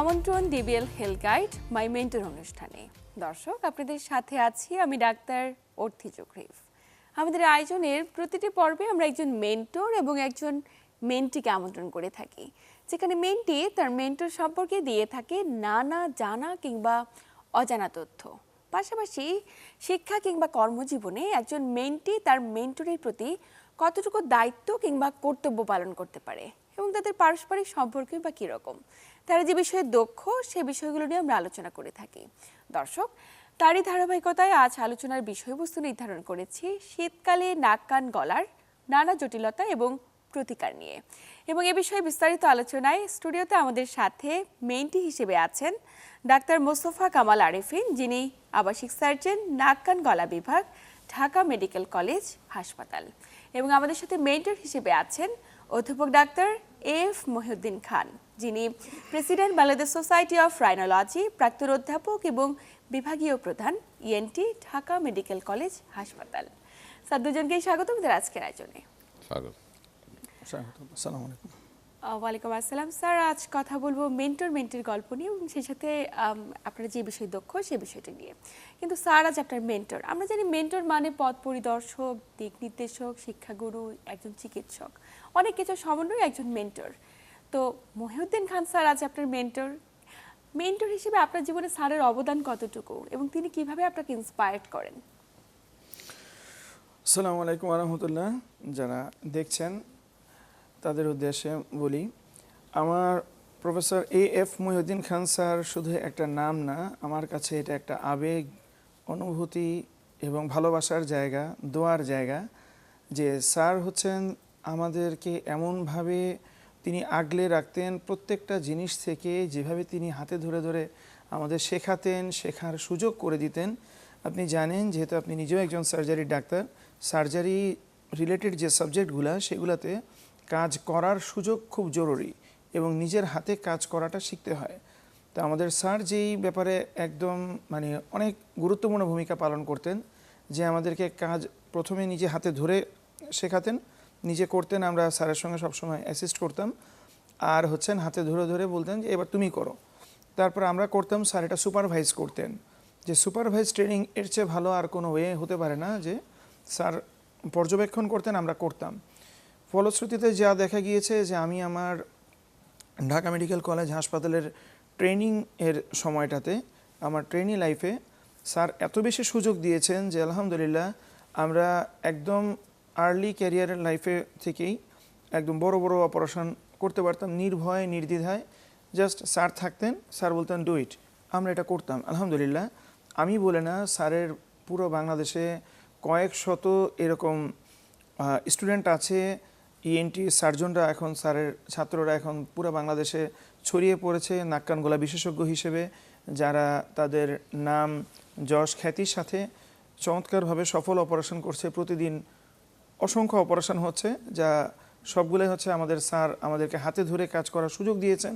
আমন্ত্রণ DBL health guide my mentor অনুষ্ঠানে। দর্শক, আপনাদের সাথে আছি আমি ডাক্তার অর্থি চক্রিফ। আমাদের আয়োজনের প্রতিটি পর্বে আমরা একজন মেন্টর এবং একজন মেন্টিকে আমন্ত্রণ করে থাকি। যেখানে মেন্টি তার মেন্টর সম্পর্কে দিয়ে থাকে নানা জানা কিংবা অজানা তথ্য। পাশাপাশি শিক্ষা কিংবা কর্মজীবনে একজন মেন্টি তার মেন্টরের প্রতি কতটুকু দায়িত্ব কিংবা কর্তব্য পালন করতে পারে এবং তাদের পারস্পরিক সম্পর্কে বা কীরকম তারা যে বিষয়ে দক্ষ, সে বিষয়গুলো নিয়ে আমরা আলোচনা করে থাকি। দর্শক, তারই ধারাবাহিকতায় আজ আলোচনার বিষয়বস্তু নির্ধারণ করেছি শীতকালে নাক কান গলার নানা জটিলতা এবং প্রতিকার নিয়ে। এবং এ বিষয়ে বিস্তারিত আলোচনায় স্টুডিওতে আমাদের সাথে মেইনটি হিসেবে আছেন ডাক্তার মোস্তফা কামাল আরিফিন, যিনি আবাসিক সার্জন নাক কান গলা বিভাগ, ঢাকা মেডিকেল কলেজ হাসপাতাল। এবং আমাদের সাথে মেন্টর হিসেবে আছেন অধ্যাপক ডাক্তার এফ মহিউদ্দিন খান যিনি president Bangladesh society of rhinology প্রাক্তন অধ্যাপক এবং বিভাগীয় প্রধান ইএনটি ঢাকা মেডিকেল কলেজ হাসপাতাল। স্যার দুজনকেই স্বাগত আমাদের আজকের আয়োজনে। স্বাগত। স্বাগতম আসসালামু আলাইকুম। ওয়ালাইকুম আসসালাম। স্যার, আজ কথা বলব মেন্টর মেন্টের গল্প নিয়ে এবং সেই সাথে আপনারা যে বিষয়ে দক্ষ, সে বিষয়টি নিয়ে। কিন্তু স্যার, আজ আপনার মেন্টর। আমরা জানি মেন্টর মানে পথ পরিদর্শক, দিক নির্দেশক, শিক্ষাগুরু, একজন চিকিৎসক। অনেক কিছু সমন্বয় একজন মেন্টর। তো মহিউদ্দিন খান স্যার, আজ আপনার মেন্টর। মেন্টর হিসেবে আপনার জীবনে স্যারের অবদান কতটুকু এবং তিনি কীভাবে আপনাকে ইন্সপায়ার্ড করেন? আসসালামু আলাইকুম রহমতুল্লাহ। যারা দেখছেন তাদের উদ্দেশ্যে বলি, আমার professor A F Mohiuddin Khan sir শুধু একটা নাম না, আমার কাছে এটা একটা আবেগ, অনুভূতি এবং ভালোবাসার জায়গা, দোয়ার জায়গা যে স্যার হচ্ছেন আমাদেরকে এমনভাবে তিনি আগলে রাখতেন প্রত্যেকটা জিনিস থেকে যেভাবে তিনি হাতে ধরে ধরে আমাদের শেখাতেন, শেখার সুযোগ করে দিতেন। আপনি জানেন যেহেতু আপনি নিজেও একজন সার্জারি ডাক্তার সার্জারি রিলেটেড যে সাবজেক্টগুলো সেগুলোতে কাজ করার সুযোগ খুব জরুরি এবং নিজের হাতে কাজ করাটা শিখতে হয়। তো আমাদের স্যার যেই ব্যাপারে একদম মানে অনেক গুরুত্বপূর্ণ ভূমিকা পালন করতেন, যে আমাদেরকে কাজ প্রথমে নিজে হাতে ধরে শেখাতেন, নিজে করতেন, আমরা স্যারের সঙ্গে সবসময় অ্যাসিস্ট করতাম। আর হচ্ছেন হাতে ধরে ধরে বলতেন যে, এবার তুমি করো। তারপর আমরা করতাম, স্যার এটা সুপারভাইজ করতেন। যে সুপারভাইজ ট্রেনিং এর চেয়ে ভালো আর কোনো ওয়ে হতে পারে না যে, স্যার পর্যবেক্ষণ করতেন, আমরা করতাম। ফলশ্রুতিতে যা দেখা গিয়েছে যে আমি আমার ঢাকা মেডিকেল কলেজ হাসপাতালের ট্রেনিং এর সময়টাতে আমার ট্রেনিং লাইফে স্যার এত বেশি সুযোগ দিয়েছেন যে আলহামদুলিল্লাহ আমরা একদম আর্লি ক্যারিয়ারের লাইফে থেকেই একদম বড় বড় অপারেশন করতে পারতাম নির্ভয়ে, নির্দ্বিধায়। জাস্ট স্যার থাকতেন, স্যার বলতেন ডু ইট আমরা এটা করতাম। আলহামদুলিল্লাহ, আমি বলে না, স্যারের পুরো বাংলাদেশে কয়েক শত এরকম স্টুডেন্ট আছে ইএনটি সার্জনরা এখন, স্যারের ছাত্ররা এখন পুরো বাংলাদেশে ছড়িয়ে পড়েছে নাক কান গলা বিশেষজ্ঞ হিসেবে, যারা তাদের নাম, যশ, খ্যাতির সাথে চমৎকারভাবে সফল অপারেশন করছে। প্রতিদিন অসংখ্য অপারেশন হচ্ছে, যা সবগুলোই হচ্ছে আমাদের স্যার আমাদেরকে হাতে ধরে কাজ করার সুযোগ দিয়েছেন।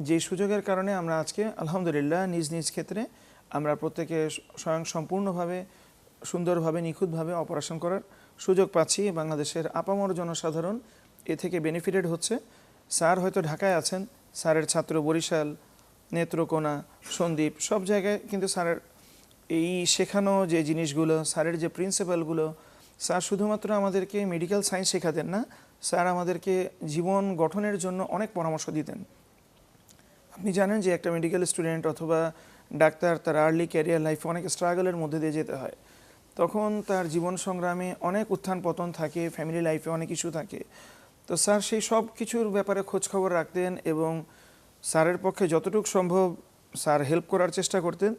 যে সুযোগের কারণে আমরা আজকে, আলহামদুলিল্লাহ, নিজ নিজ ক্ষেত্রে আমরা প্রত্যেকে স্বয়ং সম্পূর্ণভাবে সুন্দরভাবে, নিখুঁতভাবে অপারেশন করার সুযোগ পাচ্ছি, বাংলাদেশের আপামর জনসাধারণ এ থেকে বেনিফিটেড হচ্ছে। স্যার হয়তো ঢাকায় আছেন, স্যারের ছাত্র বরিশাল, নেত্রকোনা সন্দ্বীপ সব জায়গায় কিন্তু স্যারের এই শেখানো যে জিনিসগুলো, স্যারের যে প্রিন্সিপালগুলো স্যার শুধুমাত্র আমাদেরকে মেডিকেল সায়েন্স শেখাতেন না, স্যার আমাদেরকে জীবন গঠনের জন্য অনেক পরামর্শ দিতেন। আপনি জানেন যে একটা মেডিকেল স্টুডেন্ট অথবা ডাক্তার, তার আর্লি ক্যারিয়ার লাইফে অনেক স্ট্রাগলের মধ্যে দিয়ে যেতে হয়। তখন তার জীবন সংগ্রামে অনেক উত্থান পতন থাকে ফ্যামিলি লাইফে অনেক ইস্যু থাকে। তো স্যার সেই সব কিছুর ব্যাপারে খোঁজখবর রাখতেন এবং স্যারের পক্ষে যতটুকু সম্ভব স্যার হেল্প করার চেষ্টা করতেন।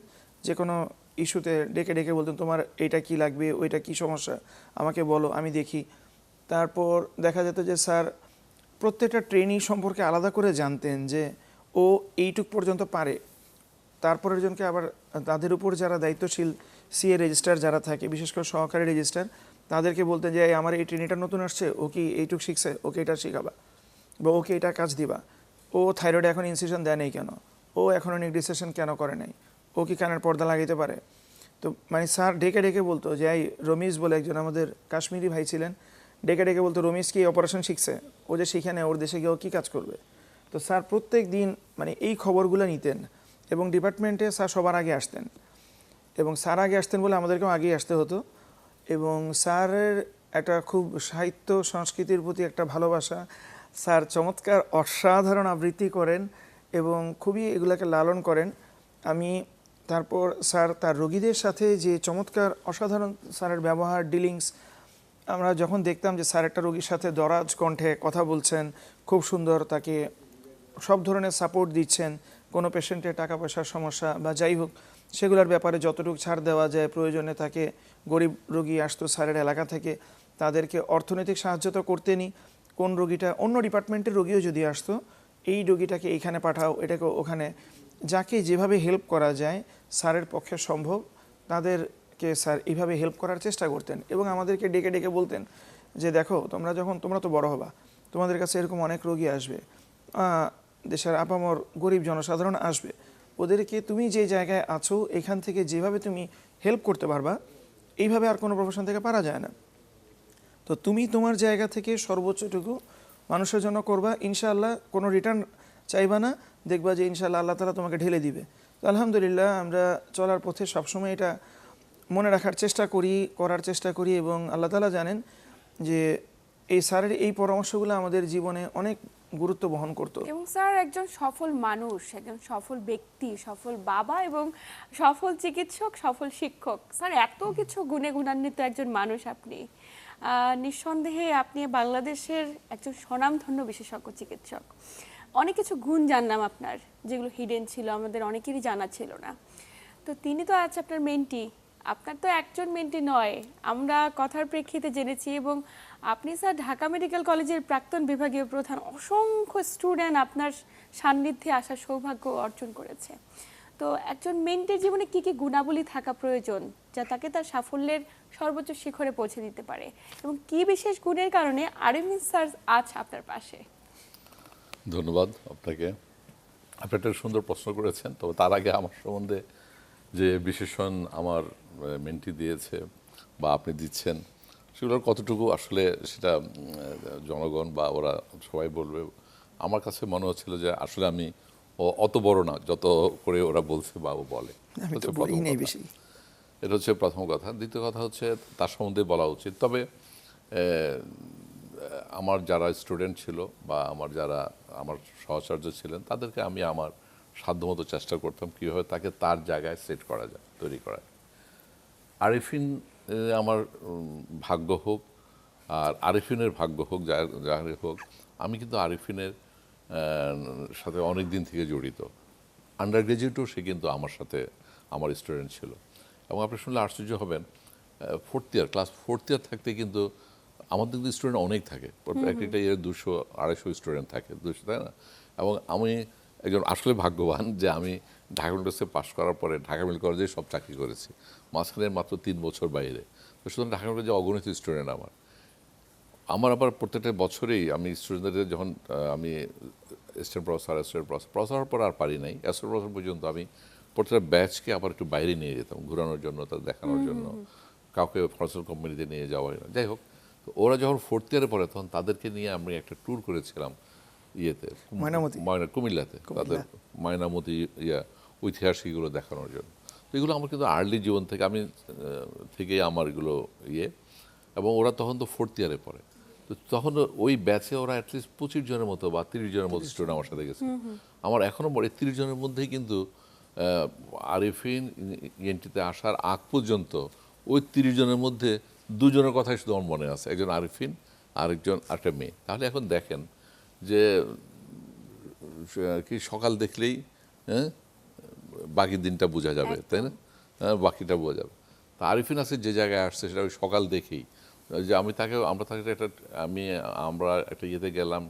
যে কোনো ইস্যুতে ডেকে ডেকে বলতেন, তোমার এইটা কি লাগবে? ওইটা কি সমস্যা? আমাকে বলো, আমি দেখি। তারপর দেখা যেত যে স্যার প্রত্যেকটা ট্রেনিং সম্পর্কে আলাদা করে জানতেন যে ও এইটুক পর্যন্ত পারে। তারপরের জনকে আবার তাদের উপর যারা দায়িত্বশীল সিএ রেজিস্টার যারা থাকে, বিশেষ করে সহকারী রেজিস্টার তাদেরকে বলতেন যে আমার এই ট্রেনিংটা নতুন আসছে, ও কি এইটুক শিখছে? ওকে এটা শেখাবা বা ওকে এটা কাজ দিবা। ও থাইরয়েড এখন ইনসিশন দেয় নেই কেন? ও এখনও নিউট্রিশন কেন করে নাই? ও কি কানের পর্দা লাগাইতে পারে? তো মানে স্যার ডেকে ডেকে বলতো যে, এই রমিজ বলে একজন আমাদের কাশ্মীরি ভাই ছিলেন, ডেকে ডেকে বলতো রমিজ কি অপারেশন শিখছে? ও যে শিখে নেয়, ওর দেশে গিয়ে ও কী কাজ করবে? তো স্যার প্রত্যেক দিন মানে এই খবরগুলো নিতেন এবং ডিপার্টমেন্টে স্যার সবার আগে আসতেন। এবং স্যার আগে আসতেন বলে আমাদেরকেও আগেই আসতে হতো। এবং স্যারের একটা খুব সাহিত্য সংস্কৃতির প্রতি একটা ভালোবাসা, স্যার চমৎকার অসাধারণ আবৃত্তি করেন এবং খুবই এগুলাকে লালন করেন। আমি তারপর স্যার তার রোগীদের সাথে যে চমৎকার অসাধারণ স্যারের ব্যবহার, ডিলিংস, আমরা যখন দেখতাম যে স্যার একটা রোগীর সাথে দরাজ কণ্ঠে কথা বলছেন, খুব সুন্দর তাকে সব ধরনের সাপোর্ট দিচ্ছেন, কোনো পেশেন্টের টাকা পয়সার সমস্যা বা যাই হোক সেগুলোর ব্যাপারে যতটুকু ছাড় দেওয়া যায়, প্রয়োজনে তাকে গরিব রোগী আসতো স্যারের এলাকা থেকে তাদেরকে অর্থনৈতিক সাহায্য তো করতেনই কোন রোগীটা, অন্য ডিপার্টমেন্টের রোগীও যদি আসতো, এই রোগীটাকে এইখানে পাঠাও, এটাকে ওখানে, যাকে যেভাবে হেল্প করা যায় স্যারের পক্ষে সম্ভব, তাদেরকে স্যার এইভাবে হেল্প করার চেষ্টা করতেন এবং আমাদেরকে ডেকে ডেকে বলতেন যে দেখো, তোমরা যখন, তোমরা তো বড় হবা, তোমাদের কাছে এরকম অনেক রোগী আসবে দেশের আপামর গরিব জনসাধারণ আসবে ওদেরকে তুমি যে জায়গায় আছো, এখান থেকে যেভাবে তুমি হেল্প করতে পারবা, এইভাবে আর কোনো প্রফেশন থেকে পারা যায় না। তো তুমি তোমার জায়গা থেকে সর্বোচ্চটুকু মানুষের জন্য করবা। ইনশাআল্লাহ কোনো রিটার্ন চাইবা না। দেখবা যে ইনশাআল্লাহ আল্লাহ তালা তোমাকে ঢেলে দিবে। তো আলহামদুলিল্লাহ আমরা চলার পথে সবসময় এটা মনে রাখার চেষ্টা করি, করার চেষ্টা করি এবং আল্লাহ তালা জানেন যে এই স্যারের এই পরামর্শগুলো আমাদের জীবনে অনেক গুরুত্ব বহন করতো। এবং স্যার একজন সফল মানুষ, একজন সফল ব্যক্তি, সফল বাবা এবং সফল চিকিৎসক, সফল শিক্ষক। স্যার, এত কিছু গুণে গুণান্বিত একজন মানুষ আপনি। নিঃসন্দেহে আপনি বাংলাদেশের একজন স্বনামধন্য বিশেষজ্ঞ চিকিৎসক। অনেক কিছু গুণ জানলাম আপনার, যেগুলো হিডেন ছিল, আমাদের অনেকেরই জানা ছিল না। তো তিনি তো আজ আপনার মেন্টি আপনার তো একজন মেন্টি নয়। আমরা কথার প্রেক্ষিতে জেনেছি এবং আপনি স্যার ঢাকা মেডিকেল কলেজের প্রাক্তন বিভাগীয় প্রধান, অসংখ্য স্টুডেন্ট আপনার সান্নিধ্যে আসার সৌভাগ্য অর্জন করেছে। তো একজন মেন্টের জীবনে কি কি গুণাবলী থাকা প্রয়োজন যা তাকে তার সাফল্যের সর্বোচ্চ শিখরে পৌঁছে দিতে পারে? এবং কি বিশেষ গুণের কারণে আরএমএস স্যার আজ আপনার পাশে? ধন্যবাদ আপনাকে। আপনি একটা সুন্দর প্রশ্ন করেছেন, তবে তার আগে আমার সম্বন্ধে যে বিশেষণ আমার মেন্টি দিয়েছে বা আপনি দিচ্ছেন সেগুলোর কতটুকু আসলে সেটা জনগণ বা ওরা সবাই বলবে। আমার কাছে মনে হচ্ছিল যে আসলে আমি ও- অত বড় না যত করে ওরা বলছে বা ও বলে। এটা হচ্ছে প্রথম কথা। দ্বিতীয় কথা হচ্ছে তার সম্বন্ধে বলা উচিত। তবে আমার যারা স্টুডেন্ট ছিল বা আমার যারা আমার সহচর্য ছিলেন তাদেরকে আমি আমার সাধ্যমতো চেষ্টা করতাম কীভাবে তাকে তার জায়গায় সেট করা যায় তৈরি করা আরিফিন আমার ভাগ্য হোক আর আরিফিনের ভাগ্য হোক যার যার হোক আমি কিন্তু আরিফিনের সাথে অনেক দিন থেকে জড়িত। আন্ডার গ্রাজুয়েটও সে কিন্তু আমার সাথে আমার স্টুডেন্ট ছিল। এবং আপনি শুনলে আশ্চর্য হবেন fourth year class fourth year থাকতে কিন্তু আমাদের কিন্তু স্টুডেন্ট অনেক থাকে। একটা ইয়ার দুশো আড়াইশো স্টুডেন্ট থাকে দুশো তাই না? এবং আমি একজন আসলে ভাগ্যবান যে আমি ঢাকা মেডিকেলসে পাশ করার পরে ঢাকা মেডিকেল কলেজে সব চাকরি করেছি। মাঝখানে মাত্র তিন বছর বাইরে। তো সুতরাং ঢাকা মেডিকেল অগণিত স্টুডেন্ট আমার। আমার আবার প্রত্যেকটা বছরেই আমি স্টুডেন্টদের যখন আমি student professor associate professor professor হওয়ার পর আর পারি নাই। অ্যাসোসিয়েট প্রফেসর পর্যন্ত আমি প্রত্যেকটা ব্যাচকে আবার একটু বাইরে নিয়ে যেতাম ঘোরানোর জন্য তাদের দেখানোর জন্য। কাউকে ফরেস্টাল কোম্পানিতে নিয়ে যাওয়া যাই হোক তো ওরা যখন ফোর্থ ইয়ারে পড়ে তখন তাদেরকে নিয়ে আমি একটা ট্যুর করেছিলাম ইয়েতে ময়নামতি। ময়না কুমিল্লাতে। তাদের ময়নামতি ইয়া ঐতিহাসিকগুলো দেখানোর জন্য। তো এগুলো আমার কিন্তু আর্লি জীবন থেকে আমি থেকেই আমার এগুলো ইয়ে। এবং ওরা তখন তো ফোর্থ ইয়ারে পড়ে। তো তখন ওই ব্যাচে ওরা অ্যাটলিস্ট পঁচিশ জনের মতো বা তিরিশ জনের মতো স্টুডেন্ট আমার সাথে গেছে। আমার এখনও পরে তিরিশ জনের মধ্যেই কিন্তু আরিফিন ইএনটিতে আসার আগ পর্যন্ত ওই তিরিশ জনের মধ্যে দুজনের কথাই শুধু আমার মনে আছে। একজন আরিফিন আরেকজন একটা মেয়ে। তাহলে এখন দেখেন যে কি সকাল দেখলেই হ্যাঁ বাকি দিনটা বোঝা যাবে তাই না? হ্যাঁ, বাকিটা বোঝা যাবে। তা আরিফিন আছে যে জায়গায় আসছে সেটা ওই সকাল দেখেই। যে আমি তাকে আমরা তাকে একটা আমি আমরা একটা ইয়েতে গেলাম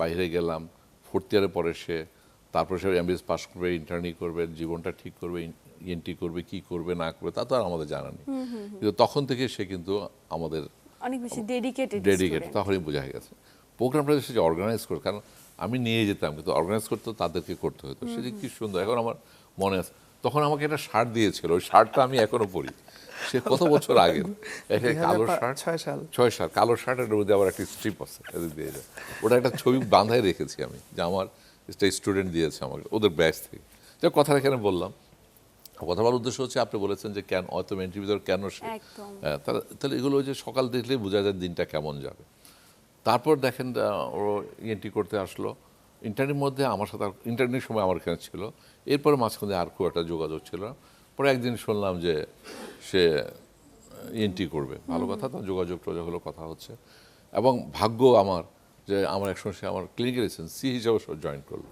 বাইরে গেলাম ফোর্থ ইয়ারে পরে সে তারপরে সে এমবিএস পাস করবে ইন্টার্নি করবে জীবনটা ঠিক করবে ইএনটি করবে কি করবে না করবে তা তো আর আমাদের জানা নেই। কিন্তু তখন থেকে সে কিন্তু আমাদের অনেক বেশি ডেডিকেটেড ডেডিকেট তখনই বোঝা গেছে। প্রোগ্রামটা সে যে অর্গানাইজ করে কারণ আমি নিয়ে যেতাম কিন্তু অর্গানাইজ করতে তাদেরকে করতে হতো। সে যে কি সুন্দর। এখন আমার মনে আছে। তখন আমাকে একটা শার্ট দিয়েছিল। ওই শার্টটা আমি এখনও পরি। সে কত বছর আগে একটা কালো শার্ট? ছয় সাল। ছয় সাল। কালো শার্টের মধ্যে আবার একটা স্ট্রিপ আছে দিয়ে যায়। ওটা একটা ছবি বাঁধাই রেখেছি আমি যে আমার একটা স্টুডেন্ট দিয়েছে আমাকে ওদের ব্যাচ থেকে। যে কথা এখানে বললাম। কথা বলার উদ্দেশ্য হচ্ছে আপনি বলেছেন যে কেন অত মেন্টির ভিতরে কেন সে হ্যাঁ, তাহলে তাহলে এগুলো যে সকাল দেখলেই বোঝা যায় দিনটা কেমন যাবে। তারপর দেখেন ও এন্ট্রি করতে আসলো। ইন্টারনেটের মধ্যে আমার সাথে ইন্টারনেট সময় আমার এখানে ছিল। এরপরে মাঝখানে আর খুব একটা যোগাযোগ ছিল না। পরে একদিন শুনলাম যে সে এন্ট্রি করবে। ভালো কথা তো যোগাযোগ টোযোগ হলো কথা হচ্ছে। এবং ভাগ্য আমার যে আমার একসঙ্গে সে আমার ক্লিনিক্যাল সি হিসাবে জয়েন করল।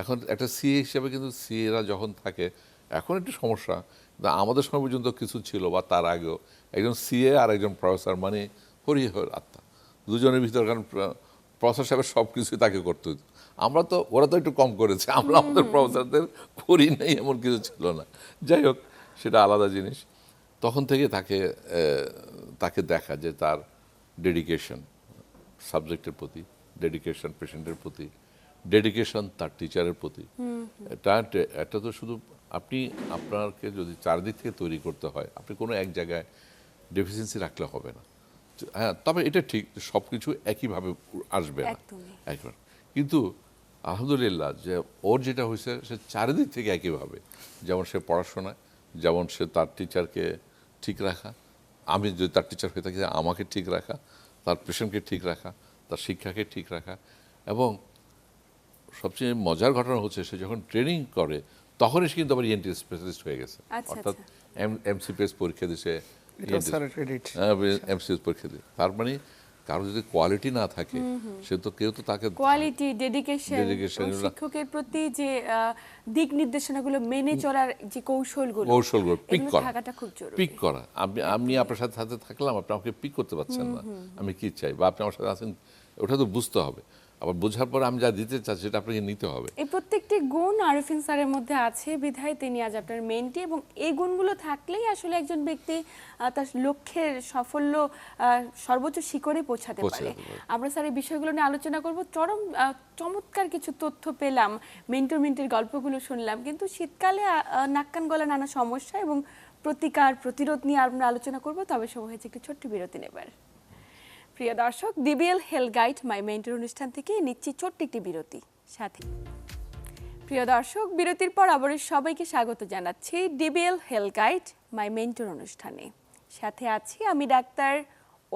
এখন একটা সি হিসাবে কিন্তু সি এরা যখন থাকে এখন একটু সমস্যা। আমাদের সময় পর্যন্ত কিছু ছিল বা তার আগেও একজন সিএ আর একজন প্রফেসর মানে হরি হর আত্মা। দুজনের ভিতর কারণ প্রফেসর সাহেবের সব কিছুই তাকে করতে হতো আমরা তো ওরা তো একটু কম করেছে আমরা আমাদের প্রফেসরদের করি নাই এমন কিছু ছিল না। যাই হোক সেটা আলাদা জিনিস। তখন থেকে তাকে তাকে দেখা যে তার ডেডিকেশন সাবজেক্টের প্রতি ডেডিকেশন পেশেন্টের প্রতি ডেডিকেশন তার টিচারের প্রতি। এটা এটা তো শুধু আপনি আপনাকে যদি চারদিক থেকে তৈরি করতে হয় আপনি কোনো এক জায়গায় ডেফিসিয়েন্সি রাখলে হবে না। হ্যাঁ তবে এটা ঠিক সব কিছু একইভাবে আসবে না। একবার। কিন্তু আলহামদুলিল্লাহ যে ওর যেটা হয়েছে সে চারিদিক থেকে একইভাবে। যেমন সে পড়াশোনায় যেমন সে তার টিচারকে ঠিক রাখা। আমি যদি তার টিচার হয়ে থাকি আমাকে ঠিক রাখা তার পেশেন্টকে ঠিক রাখা তার শিক্ষাকে ঠিক রাখা। এবং সবচেয়ে মজার ঘটনা হচ্ছে সে যখন ট্রেনিং করে তখনই সে কিন্তু আবার ইএনটি স্পেশালিস্ট হয়ে গেছে। আচ্ছা, অর্থাৎ এম এমসিপিএস পরীক্ষা দিছে এমসিএস পরীক্ষা দিয়ে তার মানে কারও যদি কোয়ালিটি না থাকে সে তো কেউ তো তাকে কোয়ালিটি ডেডিকেশন শিক্ষকের প্রতি যে দিক নির্দেশনাগুলো মেনে চলার যে কৌশলগুলো কৌশলগুলো পিক করা। থাকাটা খুব জরুরি। পিক করা। আমি আমি আপনার সাথে সাথে থাকলাম আপনি আমাকে পিক করতে পারছেন না। আমি কি চাই? বা আপনি আমার সাথে আছেন ওটা তো বুঝতে হবে। আবার বোঝার পর আমি যা দিতে চাচ্ছি সেটা আপনাকে নিতে হবে। এই প্রত্যেকটি গুণ আরফিন স্যারের মধ্যে আছে বিধায় তিনি আজ আপনার মেনটি এবং এই গুণগুলো থাকলেই আসলে একজন ব্যক্তি তার লক্ষ্যের সাফল্য সর্বোচ্চ শিখরে পৌঁছাতে পারে। আমরা স্যার এই বিষয়গুলো নিয়ে আলোচনা করব। চরম চমৎকার কিছু তথ্য পেলাম মেন্টর মেন্টের গল্পগুলো শুনলাম কিন্তু শীতকালে আহ, আহ, নাক কান গলা নানা সমস্যা এবং প্রতিকার প্রতিরোধ নিয়ে আমরা আলোচনা করব তবে সময় হয়েছে একটু ছোট্ট বিরতি নেবার। প্রিয় দর্শক DBL health guide my mentor অনুষ্ঠান থেকে নিচ্ছি ছোট্ট একটি বিরতি। সাথে। প্রিয় দর্শক, বিরতির পর আবার সবাইকে স্বাগত জানাচ্ছি DBL health guide my mentor অনুষ্ঠানে। সাথে আছি আমি ডাক্তার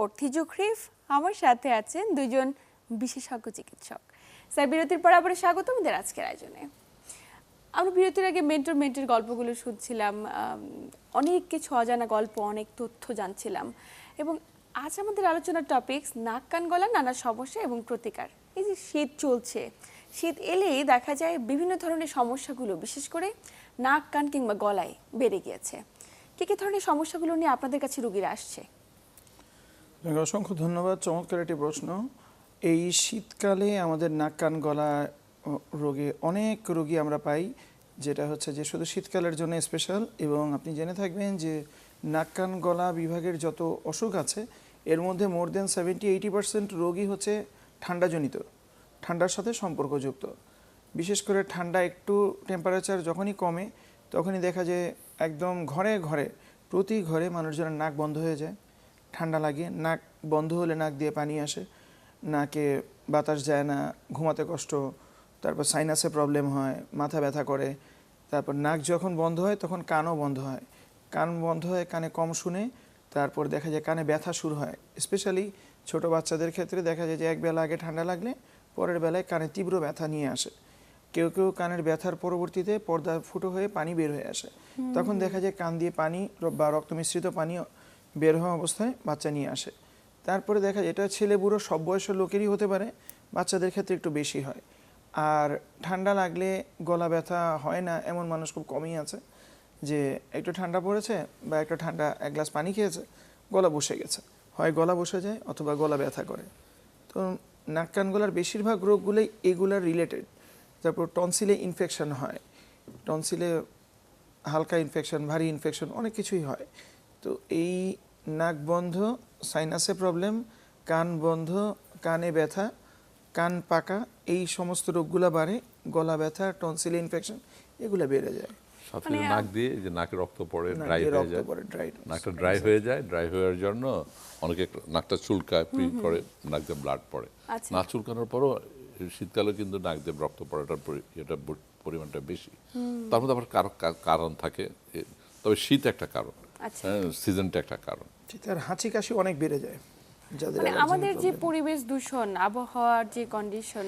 অর্থিজুখরিফ আমার সাথে আছেন দুজন বিশেষজ্ঞ চিকিৎসক। স্যার, বিরতির পর আবার স্বাগত আমাদের আজকের আয়োজনে। আমরা বিরতির আগে মেন্টর মেন্টের গল্পগুলো শুনছিলাম অনেক কিছু অজানা গল্প, অনেক তথ্য জানছিলাম এবং আজ আমাদের আলোচনার টপিকস নাক, কান, গলা, নানা সমস্যা এবং প্রতিকার। এই যে শীত চলছে, শীত এলেই দেখা যায় বিভিন্ন ধরনের সমস্যাগুলো, বিশেষ করে নাক, কান কিংবা গলায় বেড়ে গিয়েছে। কী কী ধরনের সমস্যাগুলো নিয়ে আপনাদের কাছে রুগীরা আসছে? অসংখ্য ধন্যবাদ, চমৎকার একটি প্রশ্ন। এই শীতকালে আমাদের নাক, কান, গলা রোগে অনেক রোগী আমরা পাই, যেটা হচ্ছে যে শুধু শীতকালের জন্য স্পেশাল এবং আপনি জেনে থাকবেন যে নাক, কান, গলা বিভাগের যত অসুখ আছে, এর মধ্যে মোর দেন সেভেন্টি এইটি পার্সেন্ট রোগী হচ্ছে ঠান্ডাজনিত। ঠান্ডার সাথে সম্পর্কযুক্ত। বিশেষ করে ঠান্ডা একটু টেম্পারেচার যখনই কমে, তখনই দেখা যায় একদম ঘরে ঘরে, প্রতি ঘরে মানুষজনের নাক বন্ধ হয়ে যায়। ঠান্ডা লাগে, নাক বন্ধ হলে নাক দিয়ে পানি আসে। নাকে বাতাস যায় না, ঘুমাতে কষ্ট, তারপর সাইনাসে প্রবলেম হয়, মাথা ব্যথা করে, তারপর নাক যখন বন্ধ হয়, তখন কানও বন্ধ হয়। কান বন্ধ হয় কানে কম শুনে তারপর দেখা যায় কানে ব্যথা শুরু হয়। স্পেশালি ছোট বাচ্চাদের ক্ষেত্রে দেখা যায় যে এক বেলা আগে ঠান্ডা লাগলে পরের বেলায় কানে তীব্র ব্যথা নিয়ে আসে। কেউ কেউ কানের ব্যথার পরবর্তীতে পর্দা ফুটো হয়ে পানি বের হয়ে আসে। তখন দেখা যায় কান দিয়ে পানি বা রক্ত মিশ্রিত পানি বের হওয়া অবস্থায় বাচ্চা নিয়ে আসে। তারপরে দেখা যায় এটা ছেলে বুড়ো সব বয়সের লোকেরই হতে পারে বাচ্চাদের ক্ষেত্রে একটু বেশি হয়। আর ঠান্ডা লাগলে গলা ব্যথা হয় না এমন মানুষ খুব কমই আছে। যে একটু ঠান্ডা পড়েছে বা একটু ঠান্ডা এক গ্লাস পানি খেয়েছে, গলা বসে গেছে। হয় গলা বসে যায় অথবা গলা ব্যথা করে। তো নাক কান গলার বেশিরভাগ রোগগুলোই এগুলার রিলেটেড তারপর টনসিলে ইনফেকশন হয় টনসিলে হালকা ইনফেকশন ভারী ইনফেকশন অনেক কিছুই হয়। তো এই নাক বন্ধ সাইনাসে প্রবলেম কান বন্ধ, কানে ব্যথা, কান পাকা, এই সমস্ত রোগগুলো বাড়ে, গলা ব্যথা টনসিলে ইনফেকশন এগুলো বেড়ে যায়। সাথে মানে, নাক দিয়ে যে নাকে রক্ত পড়ে ড্রাই হয়ে যায়। পড়ে, নাকটা ড্রাই হয়ে যায় ড্রাই হওয়ার জন্য অনেকে একটু নাকটা চুলকায় প্রি করে নাক দিয়ে ব্লাড পড়ে। আচ্ছা। না চুলকানোর পরও শীতকালে কিন্তু নাক দিয়ে রক্ত পড়াটার পরি- এটা পরিমাণটা বেশি। তার মধ্যে আবার কারো- কারণ থাকে তবে শীত একটা কারণ। আচ্ছা। হ্যাঁ সিজনটা একটা কারণ। শীতের হাঁচি কাশি অনেক বেড়ে যায়। আমাদের যে পরিবেশ দূষণ আবহাওয়ার যে কন্ডিশন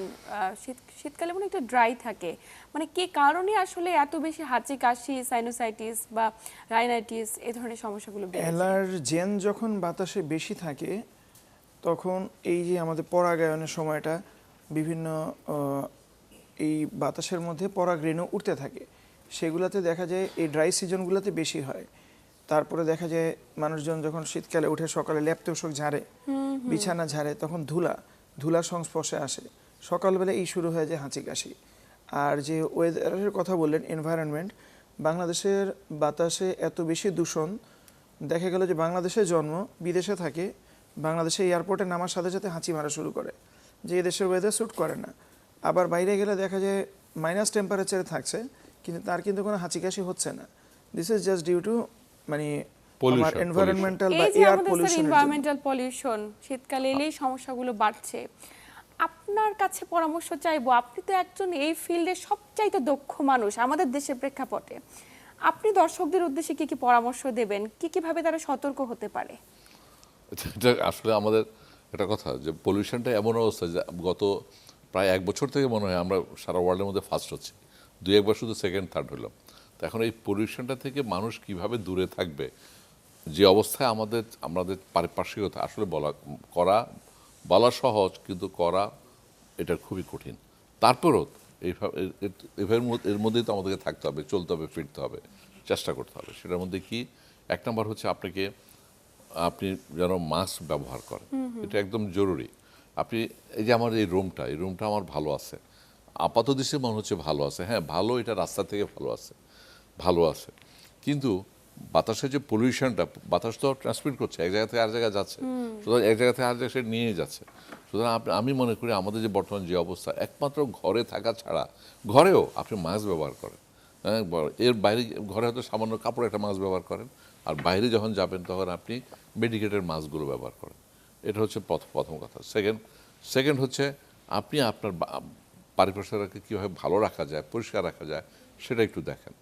শীত শীতকালে মনে একটু ড্রাই থাকে। মানে কে কারণে আসলে এত বেশি হাঁচি কাশি সাইনোসাইটিস বা রাইনাইটিস এই ধরনের সমস্যাগুলো? অ্যালার্জেন যখন বাতাসে বেশি থাকে তখন এই যে আমাদের পরাগায়নের সময়টা বিভিন্ন এই বাতাসের মধ্যে পরাগরেণু উঠতে থাকে। সেগুলোতে দেখা যায় এই ড্রাই সিজনগুলোতে বেশি হয়। তারপরে দেখা যায় মানুষজন যখন শীতকালে উঠে সকালে ল্যাপ তোষক ঝাড়ে বিছানা ঝাড়ে তখন ধুলা ধুলা সংস্পর্শে আসে। সকালবেলা এই শুরু হয়ে যায় হাঁচি কাশি আর যে ওয়েদারের কথা বললেন এনভায়রনমেন্ট বাংলাদেশের বাতাসে এত বেশি দূষণ দেখা গেল যে বাংলাদেশে জন্ম বিদেশে থাকে বাংলাদেশে এয়ারপোর্টে নামার সাথে সাথে হাঁচি মারা শুরু করে যে এদেশের ওয়েদার স্যুট করে না। আবার বাইরে গেলে দেখা যায় মাইনাস টেম্পারেচারে থাকছে কিন্তু তার কিন্তু কোনো হাঁচি কাশি হচ্ছে না। This is just due to মানে আমার বা এয়ার পলিউশন এনভায়রনমেন্টাল পলিউশন শীতকালে এলেই সমস্যাগুলো বাড়ছে। আপনার কাছে পরামর্শ চাইব আপনি তো একজন এই ফিল্ডে সবচাইতে দক্ষ মানুষ আমাদের দেশের প্রেক্ষাপটে। আপনি দর্শকদের উদ্দেশ্যে কি কি পরামর্শ দেবেন? কি কীভাবে তারা সতর্ক হতে পারে? এটা আসলে আমাদের একটা কথা যে পলিউশনটা এমন অবস্থা যে গত প্রায় এক বছর থেকে মনে হয় আমরা সারা ওয়ার্ল্ডের মধ্যে ফার্স্ট হচ্ছি। দুই একবার শুধু সেকেন্ড থার্ড হলাম। এখন এই পলিউশনটা থেকে মানুষ কীভাবে দূরে থাকবে? যে অবস্থায় আমাদের আমাদের পারিপার্শ্বিকতা আসলে বলা করা বলা সহজ কিন্তু করা এটা খুবই কঠিন। তারপরও এইভাবে এর- এর- এর মধ্যে- এর মধ্যেই তো আমাদেরকে থাকতে হবে চলতে হবে ফিরতে হবে চেষ্টা করতে হবে। সেটার মধ্যে কি? এক নম্বর হচ্ছে আপনাকে আপনি যেন মাস্ক ব্যবহার করেন। এটা একদম জরুরি। আপনি এই যে আমার এই রুমটা এই রুমটা আমার ভালো আছে। আপাত দৃষ্টি মনে হচ্ছে ভালো আছে। হ্যাঁ ভালো এটা রাস্তা থেকে ভালো আছে। ভালো আছে। কিন্তু বাতাসের যে পলিউশনটা বাতাস তো ট্রান্সমিট করছে এক জায়গা থেকে আর জায়গায় যাচ্ছে। সুতরাং এক জায়গা থেকে আর জায়গায় সে নিয়ে যাচ্ছে। সুতরাং আমি মনে করি আমাদের যে বর্তমান যে অবস্থা একমাত্র ঘরে থাকা ছাড়া ঘরেও আপনি মাস্ক ব্যবহার করেন। হ্যাঁ এর বাইরে ঘরে হয়তো সামান্য কাপড় একটা মাস্ক ব্যবহার করেন। আর বাইরে যখন যাবেন তখন আপনি মেডিকেটের মাস্কগুলো ব্যবহার করেন। এটা হচ্ছে প্রথম প্রথম কথা। সেকেন্ড সেকেন্ড হচ্ছে আপনি আপনার পারিপার্শ্বিকতাকে কীভাবে ভালো রাখা যায় পরিষ্কার রাখা যায় সেটা একটু দেখেন।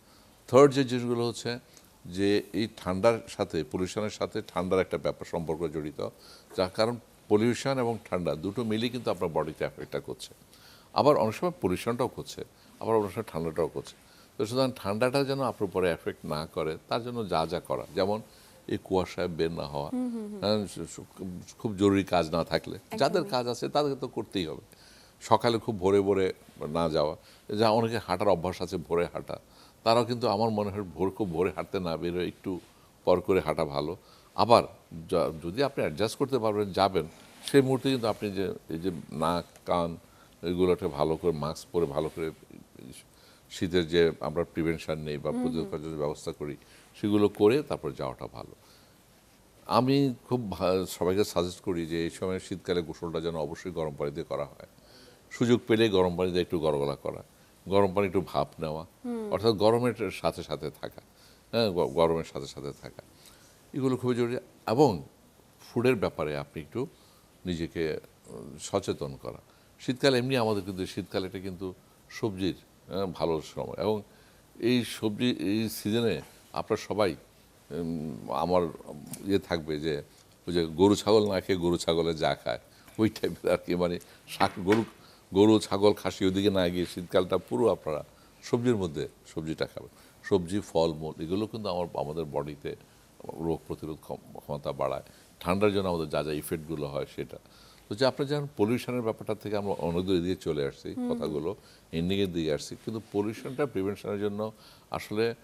থার্ড যে জিনিসগুলো হচ্ছে যে এই ঠান্ডার সাথে পলিউশনের সাথে ঠান্ডার একটা ব্যাপার সম্পর্ক জড়িত যার কারণ পলিউশন এবং ঠান্ডা দুটো মিলিয়ে কিন্তু আপনার বডিতে এফেক্টটা করছে। আবার অনেক সময় পলিউশনটাও করছে আবার অনেক সময় ঠান্ডাটাও করছে। তো সুতরাং ঠান্ডাটা যেন আপনার উপরে এফেক্ট না করে তার জন্য যা যা করা। যেমন এই কুয়াশায় বের না হওয়া হ্যাঁ, খুব জরুরি কাজ না থাকলে। যাদের কাজ আছে তাদেরকে তো করতেই হবে। সকালে খুব ভোরে ভোরে না যাওয়া যা অনেকে হাঁটার অভ্যাস আছে ভোরে হাঁটা। তারাও কিন্তু আমার মনে হয় ভোর খুব ভোরে হাঁটতে না বেরোয় একটু পর করে হাঁটা ভালো। আবার যদি আপনি অ্যাডজাস্ট করতে পারবেন যাবেন সেই মুহূর্তে কিন্তু আপনি যে এই যে নাক কান এগুলোকে ভালো করে মাস্ক পরে ভালো করে শীতের যে আমরা প্রিভেনশন নেই বা প্রতিরোধ ব্যবস্থা করি সেগুলো করে তারপর যাওয়াটা ভালো। আমি খুব সবাইকে সাজেস্ট করি যে এই সময় শীতকালে গোসলটা যেন অবশ্যই গরম পানি দিয়ে করা হয়। সুযোগ পেলে গরম পানি দিয়ে একটু গড়গড়া করা। গরম পানি একটু ভাপ নেওয়া। অর্থাৎ গরমের সাথে সাথে থাকা। হ্যাঁ গরমের সাথে সাথে থাকা। এগুলো খুবই জরুরি। এবং ফুডের ব্যাপারে আপনি একটু নিজেকে সচেতন করা। শীতকালে এমনি আমাদের কিন্তু শীতকালে এটা কিন্তু সবজির হ্যাঁ, ভালো সময়। এবং এই সবজি এই সিজনে আপনার সবাই আমার ইয়ে থাকবে যে ওই যে গরু ছাগল না খেয়ে গরু ছাগলে যা খায় ওই টাইপের আর কি মানে শাক গরু গরু ছাগল খাসি ওদিকে না গিয়ে শীতকালটা পুরো আপনারা সবজির মধ্যে সবজিটা খাবেন। সবজি ফল মূল এগুলো কিন্তু আমার আমাদের বডিতে রোগ প্রতিরোধ ক্ষম- ক্ষমতা বাড়ায়। ঠান্ডার জন্য আমাদের যা যা ইফেক্টগুলো হয় সেটা। তো যে আপনার যেমন পলিউশনের ব্যাপারটা থেকে আমরা অনেক দূরে দিয়ে চলে আসছি কথাগুলো এন্ডিংয়ের দিকে আসছি। কিন্তু পলিউশনটা প্রিভেনশনের জন্য আসলে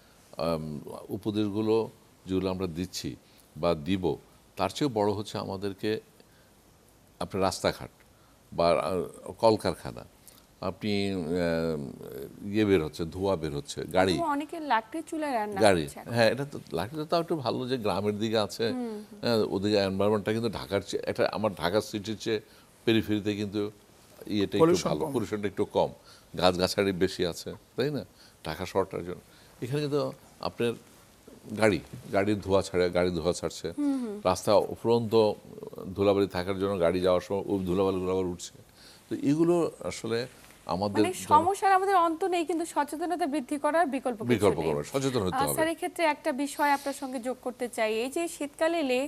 উপদেশগুলো যেগুলো আমরা দিচ্ছি বা দিব তার চেয়েও বড় হচ্ছে আমাদেরকে আপনার রাস্তাঘাট। বা কলকারখানা। আপনি ইয়ে বের হচ্ছে ধোঁয়া বের হচ্ছে গাড়ি অনেকে লাকড়ির চুলায় রান্না গাড়ি। হ্যাঁ এটা তো লাঠিটা তাও একটু ভালো যে গ্রামের দিকে আছে। হ্যাঁ ওদিকে এনভায়রনমেন্টটা কিন্তু ঢাকার চেয়ে একটা আমার ঢাকা সিটির চেয়ে পেরিফেরিতে কিন্তু ইয়েটা একটু ভালো কম। পলিউশনটা একটু কম। গাছগাছালি বেশি আছে তাই না? ঢাকা শহরটার জন্য। এখানে কিন্তু আপনার গাড়ি গাড়ির ধোঁয়া ছাড়ে গাড়ি ধোঁয়া ছাড়ছে। রাস্তা উপরন্ত ধুলাবালি থাকার জন্য গাড়ি যাওয়ার সময় ও ধুলাবালিগুলো আবার উঠছে। তো এগুলো আসলে আমাদের মানে সমস্যার আমাদের অন্ত নেই কিন্তু সচেতনতা বৃদ্ধি করার বিকল্প বিকল্প করার সচেতন হতে হবে। স্যার ক্ষেত্রে একটা বিষয় আপনার সঙ্গে যোগ করতে চাই। এই যে শীতকাল এলে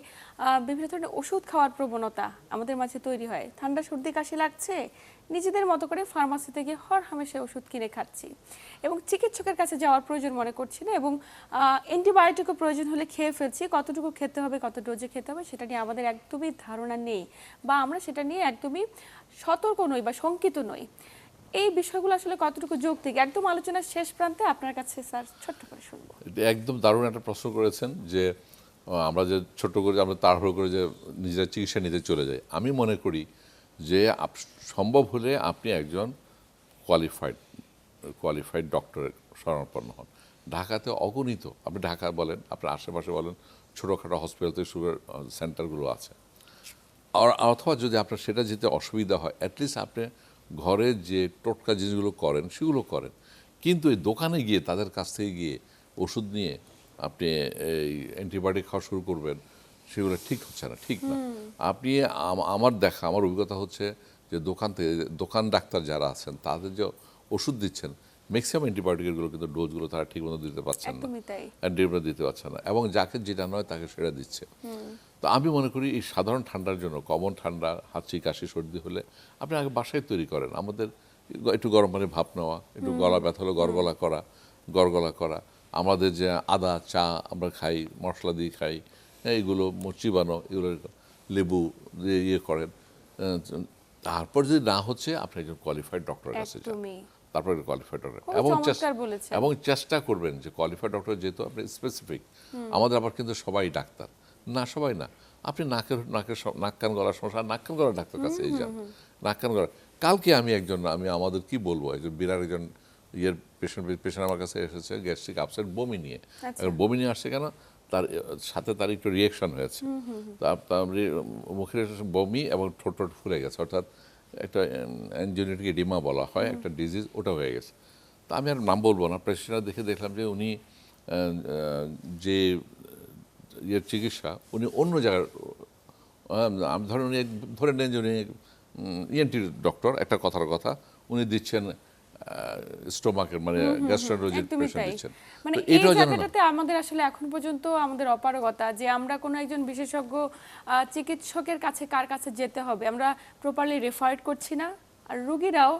বিভিন্ন ধরনের ওষুধ খাওয়ার প্রবণতা আমাদের মাঝে তৈরি হয়। ঠান্ডা সর্দি কাশি লাগছে নিজেদের মতো করে ফার্মাসি থেকে হর হামেশা ওষুধ কিনে খাচ্ছি। এবং চিকিৎসকের কাছে যাওয়ার প্রয়োজন মনে করছি না এবং অ্যান্টিবায়োটিকও প্রয়োজন হলে খেয়ে ফেলছি। কতটুকু খেতে হবে, কত ডোজে খেতে হবে, সেটা নিয়ে আমাদের একদমই ধারণা নেই। বা আমরা সেটা নিয়ে একদমই সতর্ক নই বা শঙ্কিত নই। এই বিষয়গুলো আসলে কতটুকু যৌক্তিক? একদম আলোচনার শেষ প্রান্তে আপনার কাছে স্যার ছোট্ট করে শুনব। একদম দারুণ একটা প্রশ্ন করেছেন যে আমরা যে ছোট্ট করে আমরা তাড়াহুড়ো করে যে, নিজের চিকিৎসা নিতে চলে যাই। আমি মনে করি যে সম্ভব হলে আপনি একজন কোয়ালিফাইড কোয়ালিফাইড ডক্টরের শরণাপন্ন হন। ঢাকাতে অগণিত, আপনি ঢাকা বলেন, আপনার আশেপাশে বলেন, ছোটোখাটো হসপিটাল থেকে সুগার সেন্টারগুলো আছে। আর, অথবা যদি আপনার সেটা যেতে অসুবিধা হয় অ্যাটলিস্ট আপনি ঘরে যে টোটকা জিনিসগুলো করেন, সেগুলো করেন। কিন্তু এই দোকানে গিয়ে, তাদের কাছ থেকে গিয়ে ওষুধ নিয়ে আপনি এই অ্যান্টিবায়োটিক খাওয়া শুরু করবেন সেগুলো ঠিক হচ্ছে না ঠিক না। আপনি আমার দেখা আমার অভিজ্ঞতা হচ্ছে যে দোকান থেকে দোকান ডাক্তার যারা আছেন তাদের যে ওষুধ দিচ্ছেন ম্যাক্সিমাম অ্যান্টিবায়োটিকেরগুলো কিন্তু ডোজগুলো তারা ঠিকমতো দিতে পারছেন না। অ্যান্টিবায়োটিক দিতে পারছে না। এবং যাকে যেটা নয় তাকে সেটা দিচ্ছে। তো আমি মনে করি এই সাধারণ ঠান্ডার জন্য কমন ঠান্ডা হাঁচি কাশি সর্দি হলে আপনি আগে বাসায় তৈরি করেন। আমাদের একটু গরম পানি ভাপ নেওয়া একটু গলা ব্যথা হলে গরগলা করা গরগলা করা। আমাদের যে আদা চা আমরা খাই মশলা দিয়ে খাই এইগুলো চিবানো এগুলো লেবু দিয়ে ইয়ে করেন। তারপর যদি না হচ্ছে আপনি একজন কোয়ালিফাইড ডক্টরের কাছে যান। তারপরে কোয়ালিফাইড ডক্টর এবং চেষ্টা বলেছেন। এবং চেষ্টা করবেন যে কোয়ালিফাইড ডক্টর যেহেতু আপনি স্পেসিফিক আমাদের আবার কিন্তু সবাই ডাক্তার। না সবাই না। আপনি নাকের নাকের নাক কান গলার সমস্যা নাক কান গলার ডাক্তার কাছে যান। নাক কান গলা কালকে আমি একজন আমি আমাদের কি বলব? একজন বিরাট একজন ইয়ের পেশেন্ট পেশেন্ট আমার কাছে এসেছে গ্যাস্ট্রিক আপসেট বমি নিয়ে। বমি নিয়ে আসছে কেন? তার সাথে তার একটু রিয়েকশন হয়েছে। তার মুখের বমি এবং ঠোঁট ঠোঁট ফুলে গেছে। অর্থাৎ একটা অ্যাঞ্জিওনিটিক ডিমা বলা হয় একটা ডিজিজ ওটা হয়ে গেছে। তা আমি আর নাম বলব না। প্রেসিডেন্ট দেখে দেখলাম যে উনি যে ইয়ের চিকিৎসা উনি অন্য জায়গার আমি ধরেন উনি ধরে নেন যে উনি ইএনটি ডক্টর একটা কথার কথা। উনি দিচ্ছেন স্টোমাকের মানে গ্যাস্ট্রোলজির পেশেন্ট দিচ্ছেন। মানে এই জায়গাটাতে আমাদের আসলে এখন পর্যন্ত আমাদের অপারগতা যে আমরা কোনো একজন বিশেষজ্ঞ চিকিৎসকের কাছে কার কাছে যেতে হবে আমরা প্রপারলি রেফার্ড করছি না আর রোগীরাও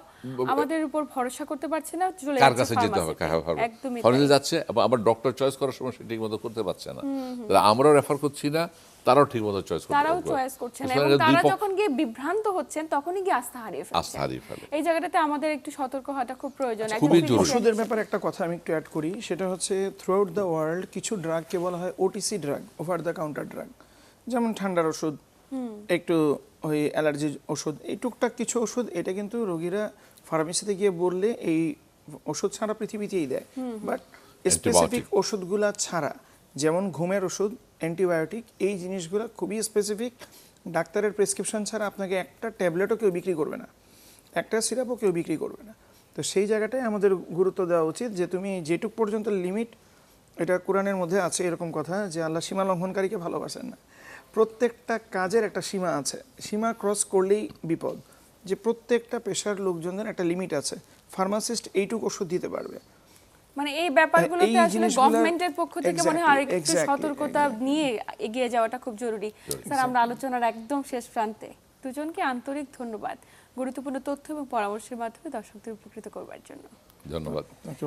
আমাদের উপর ভরসা করতে পারছে না চলে কার কাছে যেতে হবে pharmacy-তে। একদমই ফরেজে যাচ্ছে আবার ডক্টর চয়েস করার সময় সে ঠিক মতো করতে পারছে না। তাহলে আমরাও রেফার করছি না তারাও ঠিক মতো চয়েস করতে তারাও চয়েস করছে না এবং তারা যখন গিয়ে বিভ্রান্ত হচ্ছেন তখনই গিয়ে আস্থা হারিয়ে ফেলছেন আস্থা হারিয়ে ফেলে। এই জায়গাটাতে আমাদের একটু সতর্ক হওয়াটা খুব প্রয়োজন। একদম খুবই জরুরি। ওষুধের ব্যাপারে একটা কথা আমি একটু অ্যাড করি সেটা হচ্ছে থ্রু আউট দ্য ওয়ার্ল্ড কিছু ড্রাগকে বলা হয় OTC drug over the counter drug যেমন ঠান্ডার ওষুধ একটু ওই অ্যালার্জি ওষুধ এই টুকটাক কিছু ওষুধ এটা কিন্তু রোগীরা ফার্মেসিতে গিয়ে বললে এই ওষুধ ছাড়া পৃথিবীতেই দেয়। বাট স্পেসিফিক ওষুধগুলা ছাড়া যেমন ঘুমের ওষুধ অ্যান্টিবায়োটিক, এই জিনিসগুলো খুবই স্পেসিফিক ডাক্তারের প্রেসক্রিপশন ছাড়া আপনাকে একটা ট্যাবলেটও কেউ বিক্রি করবে না। একটা সিরাপও কেউ বিক্রি করবে না। তো সেই জায়গাটায় আমাদের গুরুত্ব দেওয়া উচিত যে, তুমি যেটুক পর্যন্ত লিমিট এটা কোরআনের মধ্যে আছে এরকম কথা যে, আল্লাহ সীমা লঙ্ঘনকারীকে ভালোবাসেন না। প্রত্যেকটা কাজের একটা সীমা আছে। সীমা ক্রস করলেই বিপদ। যে প্রত্যেকটা পেশার লোকজনদের একটা লিমিট আছে। ফার্মাসিস্ট এইটুক ওষুধ দিতে পারবে। মানে এই ব্যাপারগুলোতে আসলে গভর্নমেন্টের পক্ষ থেকে মনে হয় আরেকটু সতর্কতা নিয়ে এগিয়ে যাওয়াটা খুব জরুরি। স্যার আমরা আলোচনার একদম শেষ প্রান্তে। দুজনকে আন্তরিক ধন্যবাদ। গুরুত্বপূর্ণ তথ্য এবং পরামর্শের মাধ্যমে দর্শকদের উপকৃত করবার জন্য। ধন্যবাদ।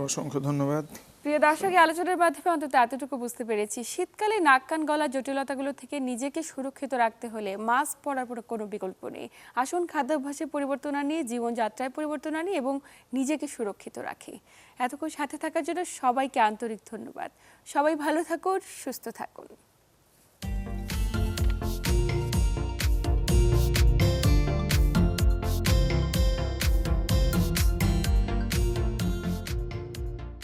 অসংখ্য ধন্যবাদ। প্রিয় দর্শক আলোচনার মাধ্যমে অন্তত এতটুকু বুঝতে পেরেছি। শীতকালে নাক কান গলা জটিলতাগুলো থেকে নিজেকে সুরক্ষিত রাখতে হলে মাস্ক পরার পর কোনো বিকল্প নেই। আসুন খাদ্যাভ্যাসে পরিবর্তন আনি জীবনযাত্রায় পরিবর্তন আনি এবং নিজেকে সুরক্ষিত রাখি। এতক্ষণ সাথে থাকার জন্য সবাইকে আন্তরিক ধন্যবাদ। সবাই ভালো থাকুন সুস্থ থাকুন।